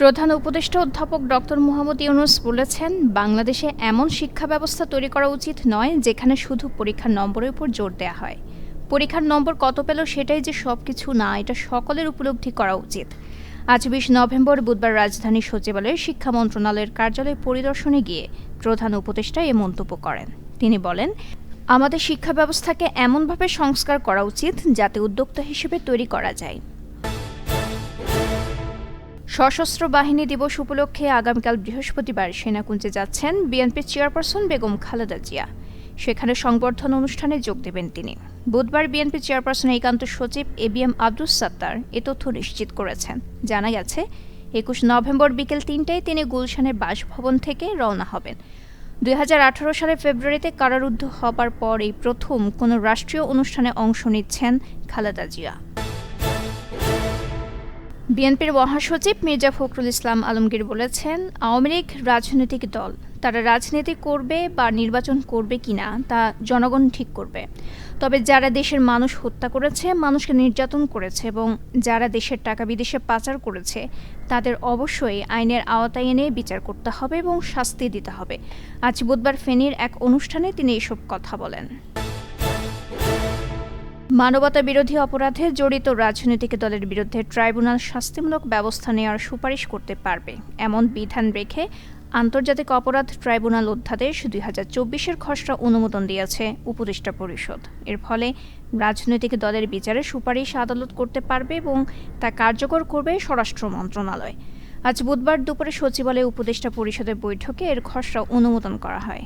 প্রধান উপদেষ্টা অধ্যাপক ডক্টর মোহাম্মদ ইউনুস বলেছেন, বাংলাদেশে এমন শিক্ষা ব্যবস্থা তৈরি করা উচিত নয় যেখানে শুধু পরীক্ষার নম্বরের উপর জোর দেওয়া হয়। পরীক্ষার নম্বর কত পেল সেটাই যে সব কিছু না, এটা সকলের উপলব্ধি করা উচিত। আজ বিশ নভেম্বর, বুধবার রাজধানী সচিবালয়ে শিক্ষা মন্ত্রণালয়ের কার্যালয় পরিদর্শনে গিয়ে প্রধান উপদেষ্টা এ মন্তব্য করেন। তিনি বলেন, আমাদের শিক্ষা ব্যবস্থাকে এমনভাবে সংস্কার করা উচিত যাতে উদ্যোক্তা হিসেবে তৈরি করা যায়। সশস্ত্র বাহিনী দিবস উপলক্ষে আগামীকাল বৃহস্পতিবার সেনাকুঞ্জে যাচ্ছেন বিএনপি চেয়ারপারসন বেগম খালেদা জিয়া। সেখানে সংবর্ধনা অনুষ্ঠানে যোগ দেবেন তিনি। বুধবার বিএনপি চেয়ারপারসন একান্ত সচিব A B M Abdus Sattar এ তথ্য নিশ্চিত করেছেন। জানা গেছে একুশ নভেম্বর বিকেল তিনটায় তিনি গুলশানের বাসভবন থেকে রওনা হবেন। দুই সালের ফেব্রুয়ারিতে কারারুদ্ধ হবার পর এই প্রথম কোনো রাষ্ট্রীয় অনুষ্ঠানে অংশ নিচ্ছেন খালেদা জিয়া। বিএনপির মহাসচিব মির্জা ফখরুল ইসলাম আলমগীর বলেছেন, আওয়ামী লীগ রাজনৈতিক দল, তারা রাজনীতি করবে বা নির্বাচন করবে কিনা তা জনগণ ঠিক করবে। তবে যারা দেশের মানুষ হত্যা করেছে, মানুষকে নির্যাতন করেছে এবং যারা দেশের টাকা বিদেশে পাচার করেছে, তাদের অবশ্যই আইনের আওতায় এনে বিচার করতে হবে এবং শাস্তি দিতে হবে। আজ বুধবার ফেনীর এক অনুষ্ঠানে তিনি এসব কথা বলেন। মানবতা বিরোধী অপরাধে জড়িত রাজনৈতিক দলের বিরুদ্ধে ট্রাইব্যুনাল শাস্তিমূলক ব্যবস্থা নেওয়ার সুপারিশ করতে পারবে। এমন বিধান রেখে আন্তর্জাতিক অপরাধ ট্রাইব্যুনাল অধ্যাদেশ দুই হাজার চব্বিশের খসড়া অনুমোদন দিয়েছে উপদেষ্টা পরিষদ। এর ফলে রাজনৈতিক দলের বিচারে সুপারিশ আদালত করতে পারবে এবং তা কার্যকর করবে স্বরাষ্ট্র মন্ত্রণালয়। আজ বুধবার দুপুরে সচিবালয়ে উপদেষ্টা পরিষদের বৈঠকে এর খসড়া অনুমোদন করা হয়।